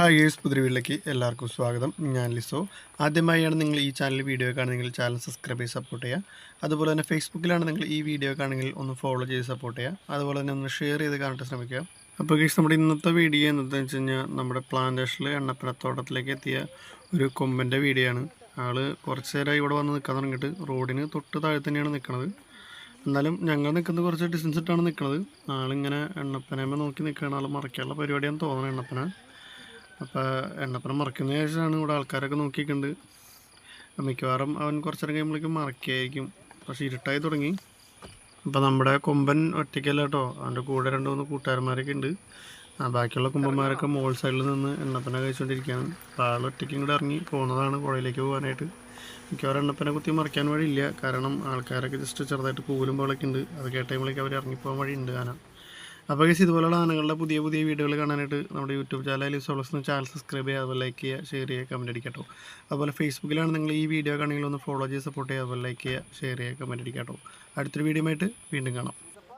Hi girls പുതിയ വീട്ടിലേക്ക് എല്ലാവർക്കും സ്വാഗതം. ഞാൻ ലിസോ. ആദ്യമായാണ് നിങ്ങൾ ഈ ചാനൽ വീഡിയോ കാണുന്നെങ്കിൽ ചാനൽ സബ്സ്ക്രൈബ് ചെയ്ത് സപ്പോർട്ട് ചെയ്യുക. അതുപോലെ തന്നെ ഫേസ്ബുക്കിലാണ് നിങ്ങൾ ഈ വീഡിയോ കാണുമെങ്കിൽ ഒന്ന് ഫോളോ ചെയ്ത് സപ്പോർട്ട് ചെയ്യുക. അതുപോലെ തന്നെ ഒന്ന് ഷെയർ ചെയ്ത് കാണാൻ ശ്രമിക്കുക. അപ്പോൾ ഗേഴ്സ് നമ്മുടെ ഇന്നത്തെ വീഡിയോ എന്താണെന്ന് വെച്ച് കഴിഞ്ഞാൽ നമ്മുടെ പ്ലാന്റേഷനിൽ എണ്ണപ്പനത്തോട്ടത്തിലേക്ക് എത്തിയ ഒരു കൊമ്പന്റെ വീഡിയോ ആണ്. ആൾ കുറച്ച് നേരമായി ഇവിടെ വന്ന് നിൽക്കാൻ തുടങ്ങിയിട്ട് റോഡിന് തൊട്ട് താഴെ തന്നെയാണ് നിൽക്കുന്നത് എന്നാലും ഞങ്ങൾ നിൽക്കുന്നത് കുറച്ച് ഡിസ്റ്റൻസ് ഇട്ടാണ് നിൽക്കുന്നത് ആളിങ്ങനെ എണ്ണപ്പനയമ്മ നോക്കി നിൽക്കുകയാണ് ആൾ മറക്കാനുള്ള പരിപാടിയാണെന്ന് തോന്നുന്നത് എണ്ണപ്പന. അപ്പോൾ എണ്ണപ്പുറം മറക്കുന്ന ശേഷമാണ് ഇവിടെ ആൾക്കാരൊക്കെ നോക്കിയിട്ടുണ്ട്. മിക്കവാറും അവൻ കുറച്ചേരം കഴിയുമ്പോഴേക്കും മറക്കിയായിരിക്കും പക്ഷേ ഇരുട്ടായി തുടങ്ങി. അപ്പോൾ നമ്മുടെ കൊമ്പൻ ഒറ്റയ്ക്കല്ല കേട്ടോ. അവന്റെ കൂടെ രണ്ട് മൂന്ന് കൂട്ടുകാരന്മാരൊക്കെ ഉണ്ട്. ബാക്കിയുള്ള കുമ്പന്മാരൊക്കെ മോൾ സൈഡിൽ നിന്ന് എണ്ണപ്പന കഴിച്ചുകൊണ്ടിരിക്കുകയാണ്. അപ്പോൾ ആൾ ഒറ്റയ്ക്കും കൂടെ ഇറങ്ങി പോകുന്നതാണ് പുഴയിലേക്ക് പോകാനായിട്ട്. മിക്കവാറും എണ്ണപ്പനെ കുത്തി മറിക്കാൻ വഴിയില്ല. കാരണം ആൾക്കാരൊക്കെ ജസ്റ്റ് ചെറുതായിട്ട് കൂലും പോലൊക്കെ ഉണ്ട്. അത് കേട്ട ടൈമിലേക്ക് അവർ ഇറങ്ങിപ്പോകാൻ വഴിയുണ്ട് ആന. അപ്പോൾ ഗസ് ഇതുപോലുള്ള ആനകളുടെ പുതിയ പുതിയ വീഡിയോകൾ കാണാനായിട്ട് നമ്മുടെ യൂട്യൂബ് ചാനൽ സോളസ് ചാനൽ സബ്സ്ക്രൈബ് ചെയ്യുക അതുപോലെ ലൈക്ക് ചെയ്യുക ഷെയർ ചെയ്യുക കമന്റ് അടിക്കട്ടോ അതുപോലെ ഫേസ്ബുക്കിലാണ് നിങ്ങൾ ഈ വീഡിയോ കാണുമെങ്കിൽ ഒന്ന് ഫോളോ ചെയ്ത് സപ്പോർട്ട് ചെയ്യുക അതുപോലെ ലൈക്ക് ചെയ്യുക ഷെയർ ചെയ്യുക കമന്റ് അടിക്കട്ടോ അടുത്തൊരു വീഡിയോ ആയിട്ട് വീണ്ടും കാണാം.